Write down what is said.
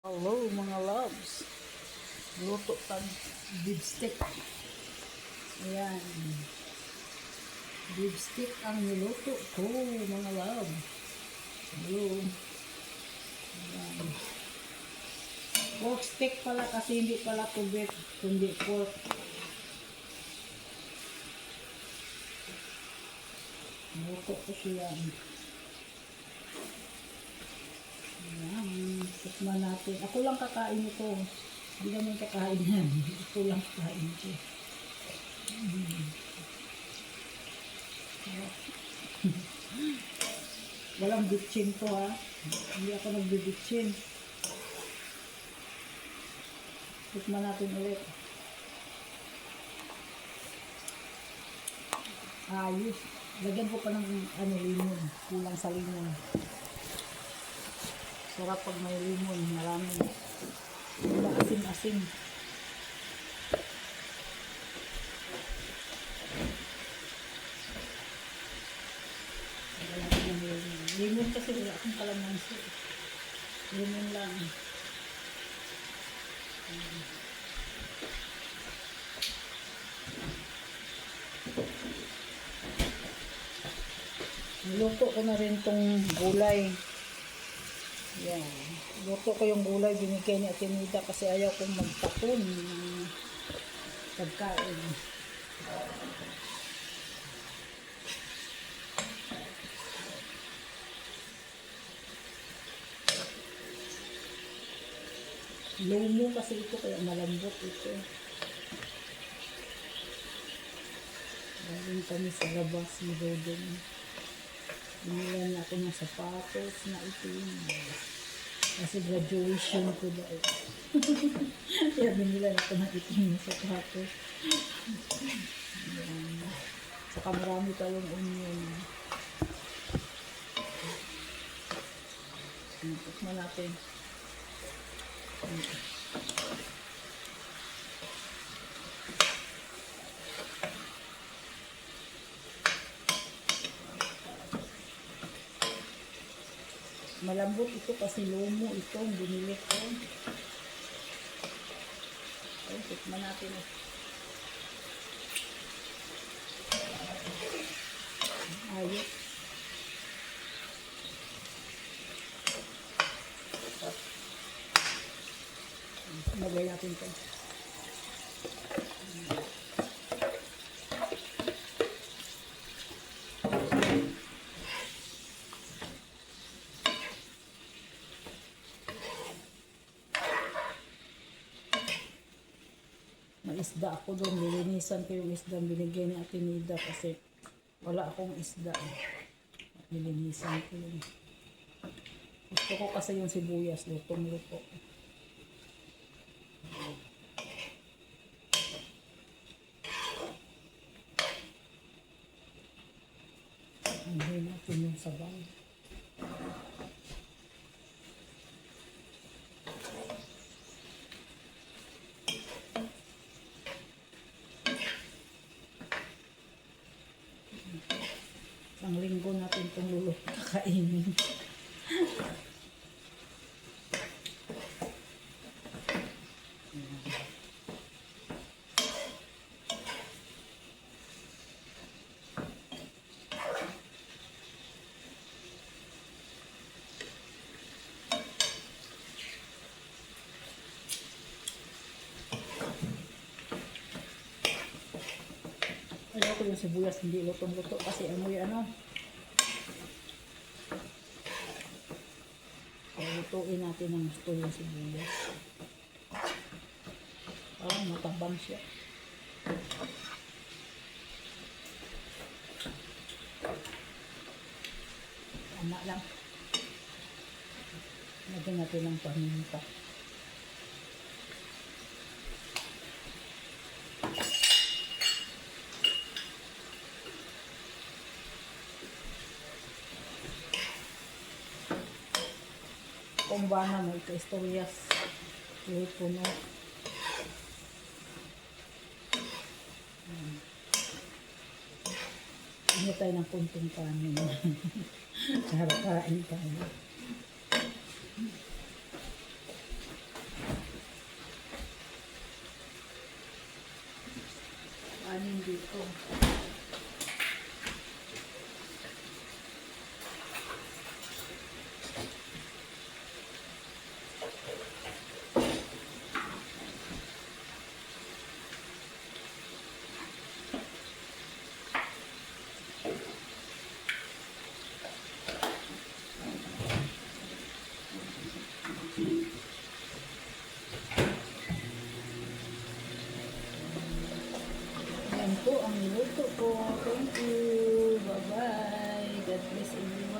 Hello mga loves. Luto tag beef stick. Ayan. Beef stick ang niluto ko mga love. Hello. Ayan. Pork stick pala kasi hindi pala to beef, kundi pork. Niluto ko siya. Ayan, tikman natin. Ako lang kakain ito. Hindi naman kakain yan. Ako lang kakain ito. Mm. Walang bitchin to ha. Hindi ako nagbibitchin. Tikman natin ulit. Ayos. Lagyan ko pa ng ano, limon. Kulang sa limon. Sarap pag may limon, marami. Wala asin-asin. Limon. Kasi wala akong kalamansi. Limon lang. Niluto ko na rin tong gulay. Yan. Luto ko yung gulay, binigay ni Ate Nida kasi ayaw kong magtapon ng pagkain. Lumo kasi ito kaya malambot ito. Galing kami sa labas ni Dodong. Binilan ako ng sapatos na itim. Kasi graduation ko dahil. Kaya binilan ako ng itim na sapatos. Ayan. Saka marami tayong onion. Ayan, Tikman natin. Malambot ito kasi lumo ito ang binili ko. Ay, tikman natin. eh. Ayos. Lagay natin ito. May isda ako doon. Nilinisan ko yung isda binigay ni Ate Nida kasi wala akong isda. Nilinisan ko yun. Gusto ko kasi yung sibuyas, lutong luto. Hindi natin yung sabaw. Ayaw ko yung sibuyas hindi lutong-luto kasi amoy ano. Lutuin natin ng gusto yung sibuyas. Parang matabang siya. Tama lang. Lagyan natin ng paminta. Kumbana mo ito istoryas puno Hindi tayo ng kunting kanin. Para kain tayo. ko. Yan po ang niluto ko. Thank you. Bye-bye. God bless everyone.